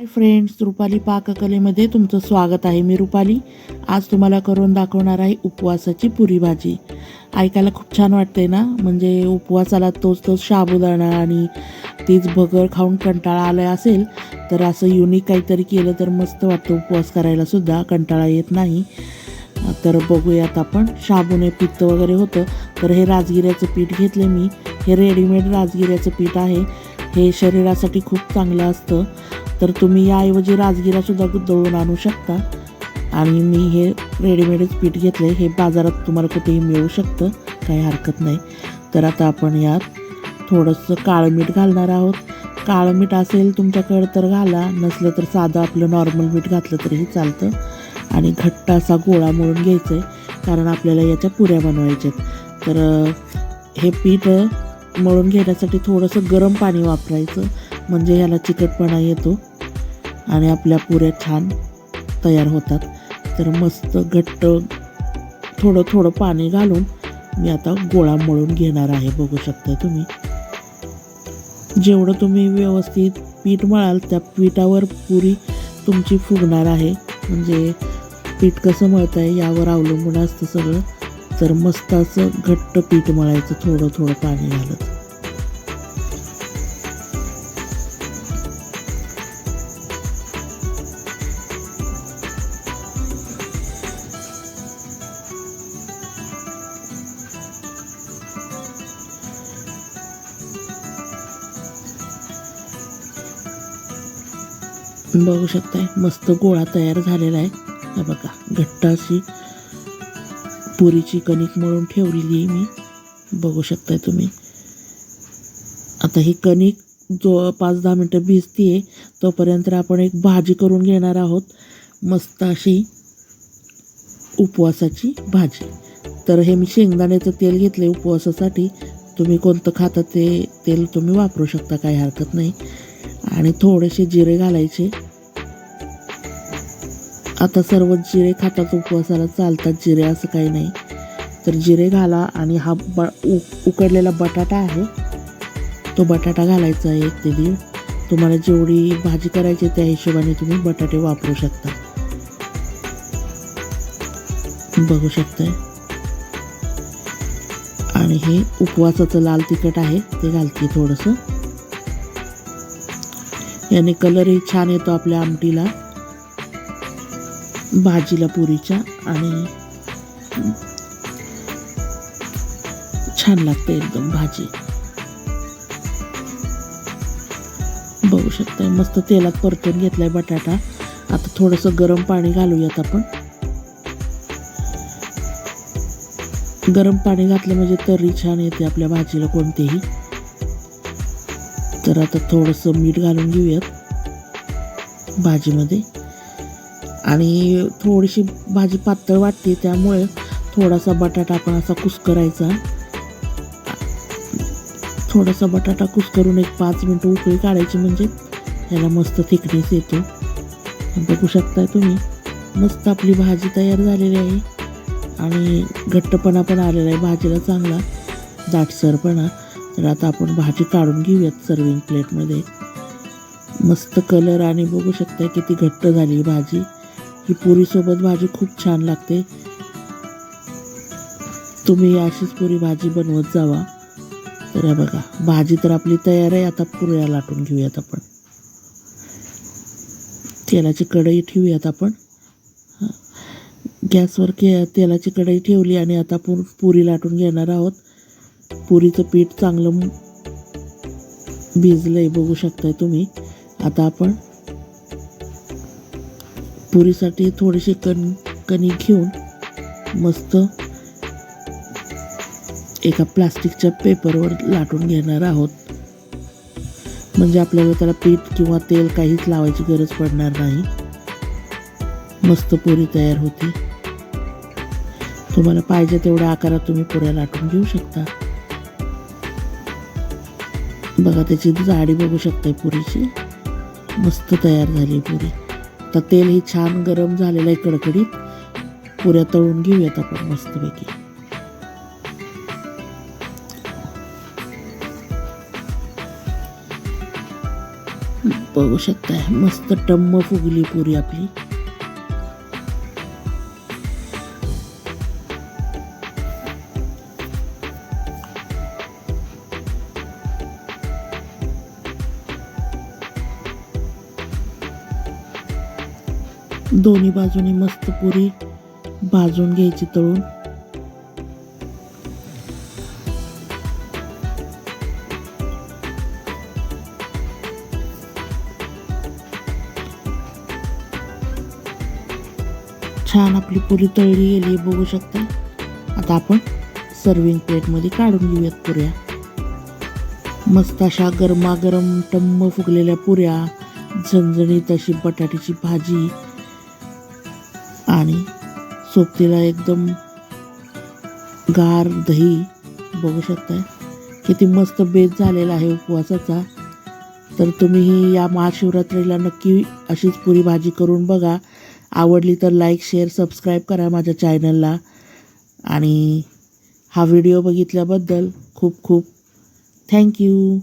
Hi friends Rupali पाककलेमध्ये तुमचं स्वागत आहे. मी रुपाली. आज तुम्हाला करून दाखवणार आहे उपवासाची पुरी भाजी ऐकायला खूप छान वाटते ना? म्हणजे उपवासाला तोच तोच साबुदाणा आणि तीच भगर खाऊन कंटाळा आला असेल तर असं युनिक काहीतरी केलं तर मस्त वाटतं उपवास करायला सुद्धा. कंटाळा येत नाही. तर बघूयात आपण. शाबूने पित्त वगैरे होतं तर हे राजगिऱ्याचं पीठ घेतलं मी. हे रेडीमेड राजगिऱ्याचं पीठ आहे. हे शरीरासाठी खूप चांगलं असतं. तर तुम्ही याऐवजी राजगिरासुद्धा दळून आणू शकता. आणि मी हे रेडीमेडच पीठ घेतलं आहे हे बाजारात तुम्हाला कुठेही मिळू शकतं. काही हरकत नाही. तर आता आपण यात थोडंसं काळं मीठ घालणार आहोत. काळं मीठ असेल तुमच्याकडं तर घाला. नसलं तर साधं आपलं नॉर्मल मीठ घातलं तरीही चालतं. आणि घट्ट असा गोळा मळून घ्यायचा आहे कारण आपल्याला याच्या पुऱ्या बनवायच्यात. तर हे पीठ मळून घेण्यासाठी थोडंसं गरम पाणी वापरायचं. म्हणजे ह्याला चिकटपणा येतो. आणि आपल्या पुऱ्या छान तयार होतात. तर मस्त घट्ट थोडं थोडं पाणी घालून मी आता गोळा मळून घेणार आहे. बघू शकता तुम्ही. जेवढं तुम्ही व्यवस्थित पीठ मळाल त्या पिठावर पुरी तुमची फुगणार आहे. म्हणजे पीठ कसं मळतं आहे यावर अवलंबून असतं सगळं. तर मस्त असं घट्ट पीठ मळायचं थोडं थोडं पाणी घालत. बघू शकताय मस्त गोळा तयार झालेला आहे. बघा घट्ट अशी पुरीची कणिक मळून ठेवलेली आहे मी. बघू शकताय तुम्ही. आता ही कणिक जो पाच दहा मिनटं भिजती आहे तोपर्यंत आपण एक भाजी करून घेणार आहोत. मस्त अशी उपवासाची भाजी. तर हे मी शेंगदाण्याचं तेल घेतले उपवासासाठी. तुम्ही कोणतं खाता ते तेल तुम्ही वापरू शकता काही हरकत नाही. आणि थोडेसे जिरे घालायचे. आता सर्व जिरे खातात उपवासाला चालतात. जिरे असं काही नाही. तर जिरे घाला आणि हा ब उ उकडलेला बटाटा आहे तो बटाटा घालायचा आहे एक ते दीड. तुम्हाला जेवढी भाजी करायची त्या हिशोबाने तुम्ही बटाटे वापरू शकता. बघू शकताय. आणि हे उपवासाचं लाल तिखट आहे ते घालते थोडंसं. याने कलरही छान येतो आपल्या आमटीला. भाजीला पुरीच्या आणि छान लागते एकदम भाजी. बघू शकताय मस्त तेलात परतून घेतलाय बटाटा. आता थोडंसं गरम पाणी घालूयात आपण. गरम पाणी घातलं म्हणजे तर्री छान येते आपल्या भाजीला कोणतेही. तर आता थोडंसं मीठ घालून घेऊयात. भाजीमध्ये. आणि थोडीशी भाजी पातळ वाटते त्यामुळे थोडासा बटाटा आपण असा कुस्करायचा. थोडासा बटाटा कुस्करून एक पाच मिनटं उकळी काढायची म्हणजे ह्याला मस्त थिकनेस येतो. बघू शकताय तुम्ही मस्त आपली भाजी तयार झालेली आहे. आणि घट्टपणा पण आलेला आहे भाजीला चांगला दाटसरपणा तर आता आपण भाजी काढून घेऊयात सर्विंग प्लेटमध्ये मस्त कलर आणि बघू शकता किती घट्ट झाली भाजी. ही पुरीसोबत भाजी खूप छान लागते. तुम्ही अशीच पुरी भाजी बनवत जावा. तर बघा भाजी तर आपली तयार आहे आता पुऱ्या लाटून घेऊयात आपण. तेलाची कढई ठेवूयात आपण. गॅसवर के तेलाची कढई ठेवली आणि आता पु पुरी लाटून घेणार आहोत. पुरीचं पीठ चांगलं भिजलं आहे बघू शकताय तुम्ही. आता आपण पुरीसाठी थोडीशी कण कणिक घेऊन मस्त एका प्लास्टिकच्या पेपरवर लाटून घेणार आहोत. म्हणजे आपल्याला त्याला पीठ किंवा तेल काहीच लावायची गरज पडणार नाही. मस्त पुरी तयार होती. तुम्हाला पाहिजे तेवढ्या आकारात तुम्ही पुऱ्या लाटून घेऊ शकता. बघा त्याची जाडी बघू शकताय पुरीची. मस्त तयार झाली पुरी. आता तेलही छान गरम झालेलं आहे कडकडीत. पुऱ्या तळून घेऊयात आपण मस्तपैकी. बघू शकताय मस्त टम्म फुगली पुरी आपली. दोन्ही बाजूनी मस्त पुरी भाजून घ्यायची तळून. छान आपली पुरी तळली गेली बघू शकता. आता आपण सर्विंग प्लेटमध्ये काढून घेऊयात पुऱ्या. मस्त अशा गरमागरम टम्म फुगलेल्या पुऱ्या झणझणीत अशी बटाट्याची भाजी आणि सोबतीला एकदम गार दही बघू शकताय. किती मस्त बेत झालेला आहे उपवासाचा. तर तुम्हीही या महाशिवरात्रीला नक्की अशीच पुरी भाजी करून बघा. आवडली तर लाईक शेअर सबस्क्राईब करा माझ्या चॅनलला आणि हा व्हिडिओ बघितल्याबद्दल खूप खूप थँक्यू